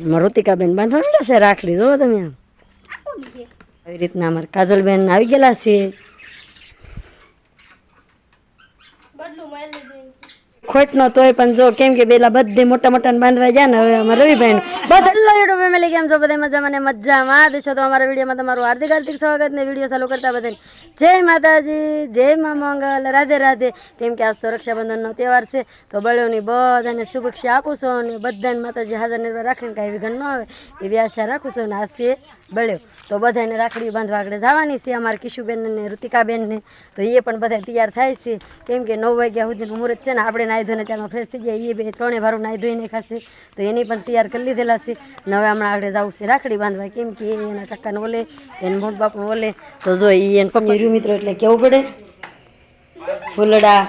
મૃતિકાબેન બાંધવાનું છે? રાખડી જો તમે આમ. આવી રીતના અમારે કાજલબેન આવી ગયેલા છે. ખોટ નો તોય પણ જો કેમ કે બેલા બધે મોટા મોટા બાંધવા ગયા ને હવે અમારા રવિભાઈ બસ એટલો યુટ્યુબ ફેમિલી કેમ છો? બધા મજામાં ને મજામાં દેશો તો અમારા વિડીયોમાં તમારું હાર્દિક હાર્દિક સ્વાગત ને વીડિયો ચાલુ કરતા બધાને. જય માતાજી, જય મા મંગલ, રાધે રાધે. કેમ કે આજ તો રક્ષાબંધનનો તહેવાર છે, તો બળ્યોની બધાને શુભેચ્છા આપું છું અને બધાને માતાજી હાજર નિર્ભર રાખીને કાંઈ વિઘન ન આવે, એવી આશા રાખું છું. અને આ છે બળ્યો. તો બધાને રાખડી બાંધવા આગળ જવાની છે અમારા કિશુબેન ને ઋતિકાબેનને. તો એ પણ બધા તૈયાર થાય છે. કેમ કે નવ વાગ્યા સુધીનું મુહૂર્ત છે ને, આપણે નાહી ધોઈને ત્યારમાં ફ્રેશ થઈ ગયા એ બે ત્રણે વારું નાહી ધોઈને ખાશે. તો એની પણ તૈયાર કરી લીધેલા છે. ને હવે હમણાં આગળ જવું છે રાખડી બાંધવા, કેમ કે એના કાકાને ઓલે, એને મોટ બાપને ઓલે. તો જો એ એને પપ્પી મિત્રો એટલે કેવું પડે? ફૂલડા.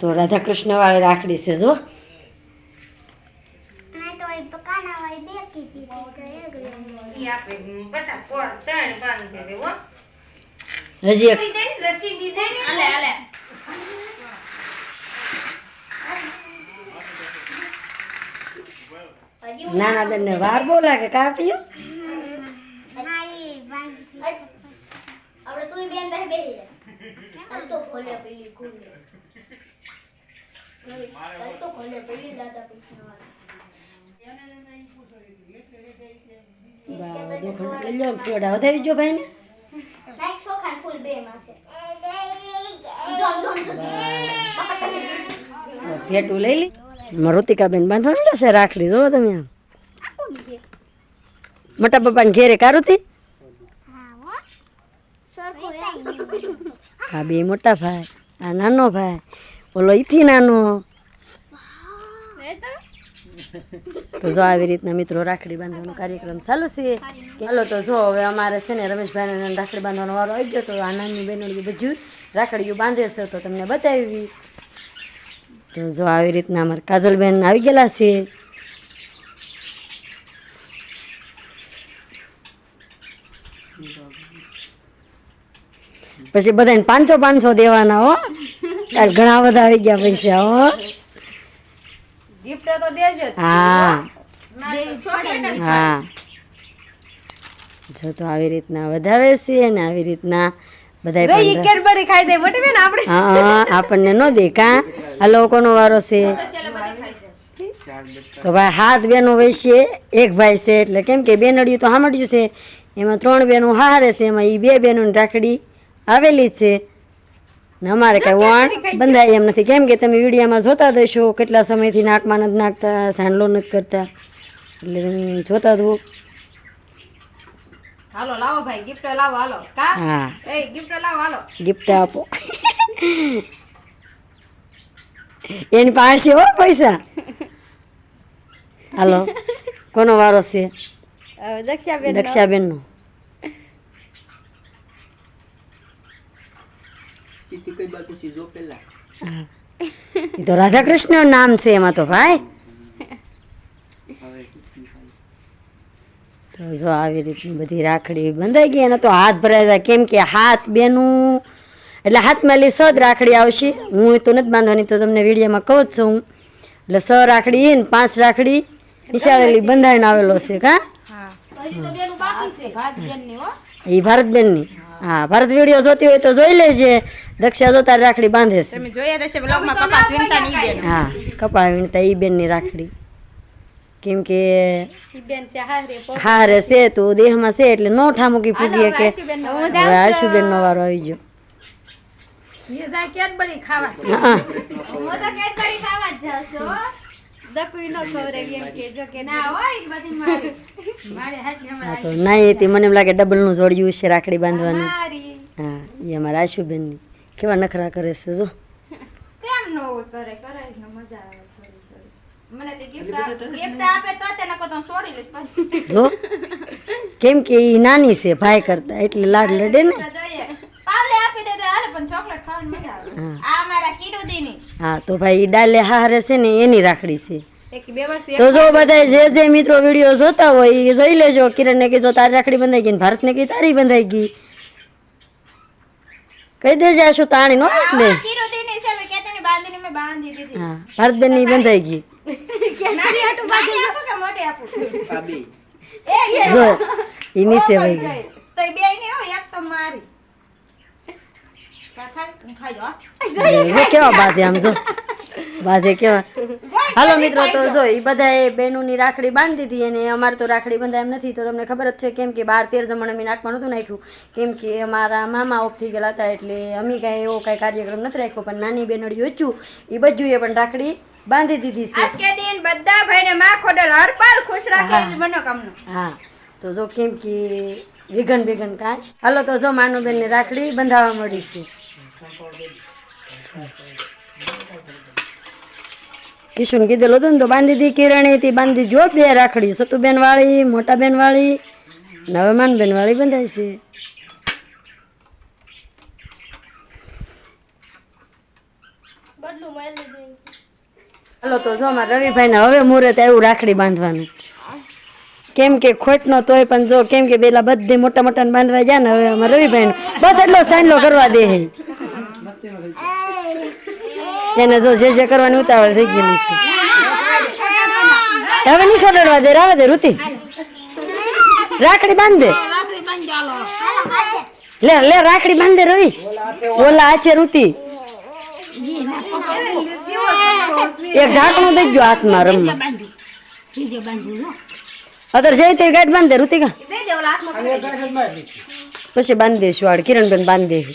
તો રાધાકૃષ્ણ વાળી રાખડી છે, જો ના તો એ પકાના વાળી બે કીધી હતી તો એક લઈ. ઈ આપણે બટા કોણ ત્રણ બાંધી દે હો હજી એક નાના બેન ને વાર બહુ લાગે કાપીશ જા. હાલ તો ખોલે પેલી ખોલે. હાલ તો ખોલે પેલી દાદા પૂછવા બધું ખંડ લઈ લો ફૂલડા વધાવી જો ભાઈ ને ભેટું લઈ લી. મૃતિકાબેન બાંધવાનું જશે રાખડી જોવો તમે આમ. મોટા પપ્પાને ઘેરે કારુતી? હા બે મોટા ભાઈ, આ નાનો ભાઈ. ઓલો ઈથી નાનો. તો જો આવી રીતના મિત્રો રાખડી બાંધવાનો કાર્યક્રમ ચાલુ છે. ચાલો તો જો હવે અમારે છે ને રમેશભાઈને રાખડી બાંધવાનો વારો આવી ગયો તો આ નાની બહેનો બધું રાખડીઓ બાંધે છે તો તમને બતાવી. તો જો આવી રીતના અમારા કાજલબેન આવી ગયેલા છે. પછી બધાને પાંચસો પાંચસો દેવાના હો. ઘણા બધા આવી ગયા પૈસા હો. ગિફ્ટ તો દેજો હા. હા. જો તો આવી રીતના વધાવે છે અને આવી રીતના બધા જો ઈ ખાઈ દે મોટી બેન આપણે. હા આપણને ન દે કા? આ લોકોનો વારો છે. તો ભાઈ હાથ બેનો વૈશે એક ભાઈ છે એટલે કેમ કે બેનડિયું તો સાંભળ્યું છે. એમાં ત્રણ બેનો હારે છે એમાં એ બે બેનોની રાખડી આવેલી છે. ને અમારે કાંઈ વણ બંધાય એમ નથી. કેમ કે તમે વિડીયામાં જોતા દેશો કેટલા સમયથી નાકમાં નથી નાખતા સાંડલો નથી કરતા. એટલે જોતા દો હાલો લાવો ભાઈ ગિફ્ટ લાવો હાલો. કા? હા. એ ગિફ્ટ લાવો હાલો. ગિફ્ટ આપો. એની પાસે હો પૈસા. હાલો કોનો વારો છે? દક્ષાબેન દક્ષાબેન નો તો રાધા કૃષ્ણ નામ છે એમાં તો ભાઈ. તો જો આવી રીતની બધી રાખડી બંધાઈ ગઈ એને તો હાથ ભરાઈ જાય. કેમ કે હાથ બેનું એટલે હાથમાં લી સદ રાખડી આવશે. હું તો નથી બાંધવાની તો તમને વિડીયોમાં કહું જ છું. હું એટલે સ રાખડી ને પાંચ રાખડી નિશાળેલી બંધાઈને આવેલો છે કા? એ ભારતબેનની. હા ભારત વીડિયો જોતી હોય તો જોઈ લેજે. દક્ષા જોતા રાખડી બાંધે છે. હા કપા વીણતા એ બેનની રાખડી. કેમ કે હારે હારે છે તો દેહમાં છે એટલે નો ઠામુકી ફૂગીએ કે હવે આશુબેન નો વારો આવી ગયો. નો એમ ના મને એમ લાગે ડબલનું જોડ્યું છે રાખડી બાંધવાનું. હા એ અમારા આશુબેનની કેવા નખરા કરે છે જો. કેમ નો કરે કરે મજા આવે. જો કેમ કે એ નાની છે ભાઈ કરતા એટલે લાડ લડે ને. તો જોઈએ. પાવલે આપી દે તો હાલે પણ ચોકલેટ ખાવાની મજા આવે. હા. આ અમારા કિરુદીની હા તો ભાઈ ઈ ડાલે હારે છે ને એની રાખડી છે. એક બે વર્ષ તો જો બધા જે જે મિત્રો વીડિયો જોતા હોય એ જોઈ લેજો. કિરણ ને જો તારી રાખડી બંધાઈ ગઈ ને ભારત ને કીધું તારી બંધાઈ ગઈ. કહી દેજે આશું તાણી નો? એટલે કિરુદીની છે મેં કેતેની બાંધીને મેં બાંધી દીધી. હા ની બંધાઈ ગઈ. નાની હાટુ બાજુ આપો કે મોટી આપો ભાભી. બે એ જો ઇની સે વહી ગઈ. તો બે ને હો એક તો મારી. કા ખાઈ જો જો કેવા બાંધે આમ જો? બાંધે કેવા? હાલો મિત્રો તો જો એ બધાએ બહેનોની રાખડી બાંધી દીધી અને અમારે તો રાખડી બંધાય એમ નથી તો તમને ખબર જ છે કેમ કે બાર તેર જમણ અમે નાખવાનું હતું નાખ્યું. કેમ કે અમારા મામા ઓફ થઈ ગયેલા હતા એટલે અમે કાંઈ એવો કાંઈ કાર્યક્રમ નથી રાખ્યો પણ નાની બહેનોડી હતું એ બધું એ પણ રાખડી બાંધી દીધી છે. આજકે દિન બધા ભાઈને માં ખોડલ હરપાલ ખુશ રાખે મનોકામના. હા. તો જો કેમ કે વિઘન વિઘન કાંઈ. હાલો તો જો માનુબેનની રાખડી બંધાવા મળી છે. કિશુન કીધેલું હતું ને તો બાંધી દી કિરણી થી બાંધી જો બે રાખડી સતુબેન વાળી મોટા બેન વાળી ને હવે માનબેન વાળી બંધાય છે હાલો તો જો અમારા રવિભાઈ ને હવે મુહૂર્ત આવ્યું રાખડી બાંધવાનું. કેમ કે ખોટ નો તોય પણ જો કેમ કે પેલા બધે મોટા મોટા ને બાંધવા ગયા ને હવે અમારા રવિભાઈ બસ એટલો સાંજલો કરવા દે હે. એને જો જે જે કરવાની ઉતાવળ થઈ ગયેલી છે. હવે નહીં છોડવા દે રાવે દે ઋતિ રાખડી બાંધ. દે લે લે રાખડી બાંધે દે રવિ ઓલા આચે રૂતી. એક ઢાંકણું દઈ ગયો હાથમાં રમવા. અત્યારે જઈ તે ગાંઠ બાંધે હાથમાં. પછી બાંધી દઈશું વાળ કિરણબેન બાંધી. દઈશું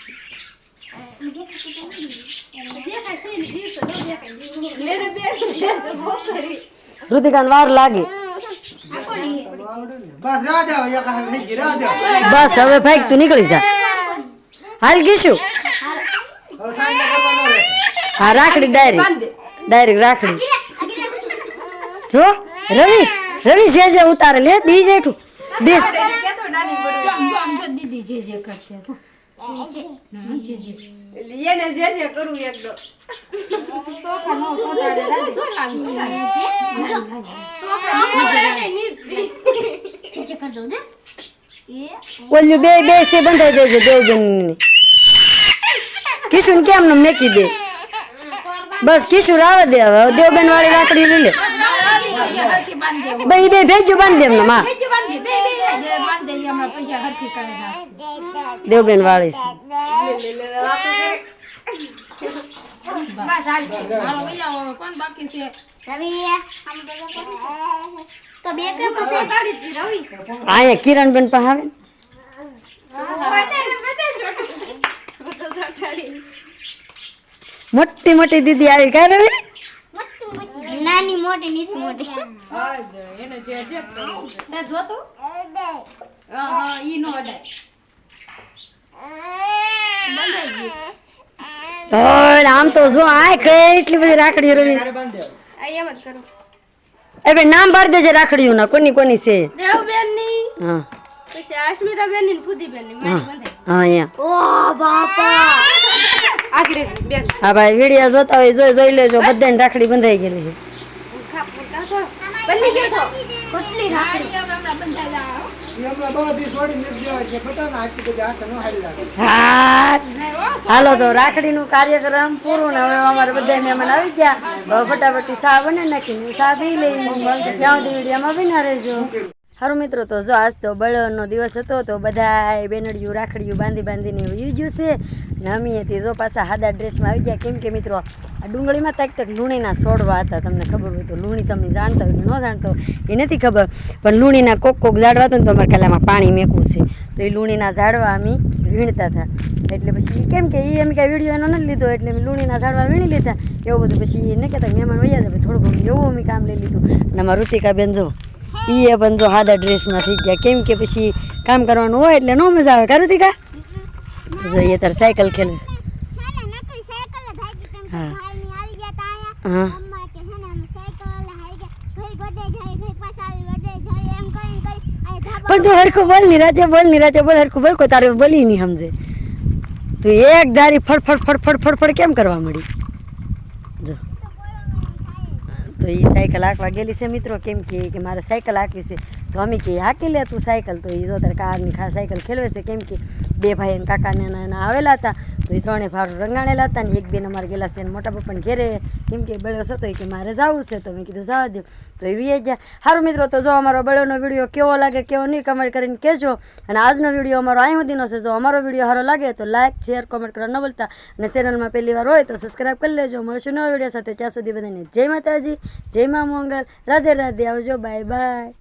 ઋતિકાને વાર લાગે. બસ હવે ભાઈ તું નીકળી જા. હાલ ગીશું. હા રાખડી ડાયરી. ડાયરેક્ટ રાખડી. જો રવિ રવિ જે જે ઉતારે લે બી જેઠું બેસ. દીદી જે જે કરવું એકદમ જે નો સોટાડે રાજી સોખા છે કર દઉં ને એ ઓલું બે બે છે બંધાઈ દેજો દેવ બેન કિશુન કેમ નું મેકી દે? બસ કિશોર આવે દે હવે. દેવબેન વાળી રાખડી લઈ લે. બે બે ભેજો બાંધી એમને માં. દેવબેન વાળી છે. રવિ આમ બધા કરો. તો બે કે પછી? અહીંયા કિરણબેન પાસે આવે મોટી મોટી દીદી આવી કાંઈ રવિ નાની મોટી નીચ મોટી. એને જે જે કરવું છે. તે જોતું? હા હા ઈ નો અડાય. આમ તો જો આ કેટલી બધી રાખડી દેવાનું. એમ જ કરું. એ બે નામ ભરી દેજે રાખડીઓ ના કોની કોની છે? દેવબેનની હા. પછી અસ્મિતા બેનની ફુદીબેનની મારી હા અહીંયા. ઓ બાપા. આખી બેન. હા ભાઈ વીડિયો જોતા હોય જોઈ જોઈ લેજો. બધાને રાખડી બંધાઈ ગયેલી છે. બંધી ગયો તો. કેટલી રાખડી. હમણાં બધી ન હાલો તો રાખડીનું કાર્યક્રમ પૂરું ને હવે અમારે બધા મહેમાન આવી ગયા. હવે ફટાફટી સા બને નાખી સા પી લઈ ત્યાં સુધી વિડીયોમાં બી ના રહેજો. સારું મિત્રો તો જો આજ તો બળનો દિવસ હતો તો બધા બેનડિયું રાખડીયું બાંધી બાંધીને યુજ્યું છે. ને અમે તે જો પાછા સાદા ડ્રેસમાં આવી ગયા. કેમ કે મિત્રો, આ ડુંગળીમાં તક તક લૂણીના છોડવા હતા. તમને ખબર હોય તો લૂણી તમે જાણતા હોય કે ન જાણતો એ નથી ખબર. પણ લૂણીના કોક કોક ઝાડવા હતા ને તો અમારે કલામાં પાણી મેકવું છે. તો એ લૂણીના ઝાડવા અમે વીણતા હતા. એટલે પછી કેમ કે એ અમે કાંઈ વીડિયો એનો નથી લીધો. એટલે અમે લૂણીના ઝાડવા વીણી લીધા. એવું બધું. પછી એને કહેતા, મહેમાન વૈયા જાય થોડું ઘણું એવું અમે કામ લઈ લીધું. અને અમારા ઋતિકાબેન જો એ પણ જો સાદા ડ્રેસમાં થઈ ગયા. કેમ કે પછી કામ કરવાનું હોય એટલે ન મજા આવે. કા ઋતિકા જોઈએ તાર સાયકલ ખેલ હા. હા. પણ તું હરખું બોલની રાતે બોલની રાતે બોલ હરખું બોલ કો તારે બોલી નહીં સમજે. તું એક ધારી ફડફડ ફડફડ ફડફડ કેમ કરવા મળી જો. તો એ સાયકલ આંકવા ગયેલી છે મિત્રો કેમ કે મારે સાયકલ આંકવી છે. તો અમે કે હાંકી લે તું સાયકલ, તો એ જો તારે કારની ખા, સાયકલ ખેલવે છે, કેમ કે બે ભાઈ અને કાકાને એના એના આવેલા હતા, તો એ ત્રણે ભાર રંગાણેલા હતા ને એક બેન અમારે ગયેલા છે અને મોટા પપ્પાને ઘેરે, કેમ કે બળ્યો હતો એ કે મારે જવું છે, તો મેં કીધું જવા દો તો એ વીએ ગયા. સારું મિત્રો, તો જો અમારો બળોનો વીડિયો કેવો લાગે, કેવો નહીં કમેન્ટ કરીને કહેજો. અને આજનો વીડિયો અમારો અહીં સુધીનો છે, જો અમારો વીડિયો સારો લાગે તો લાઇક શેર કોમેન્ટ કરવા ન ભૂલતા. અને ચેનલમાં પહેલી વાર હોય તો સબસ્ક્રાઈબ કરી લેજો. મળશું નવા વીડિયો સાથે, ત્યાં સુધી બધાને જય માતાજી, જય મા મંગલ. રાધે રાધે, આવજો બાય બાય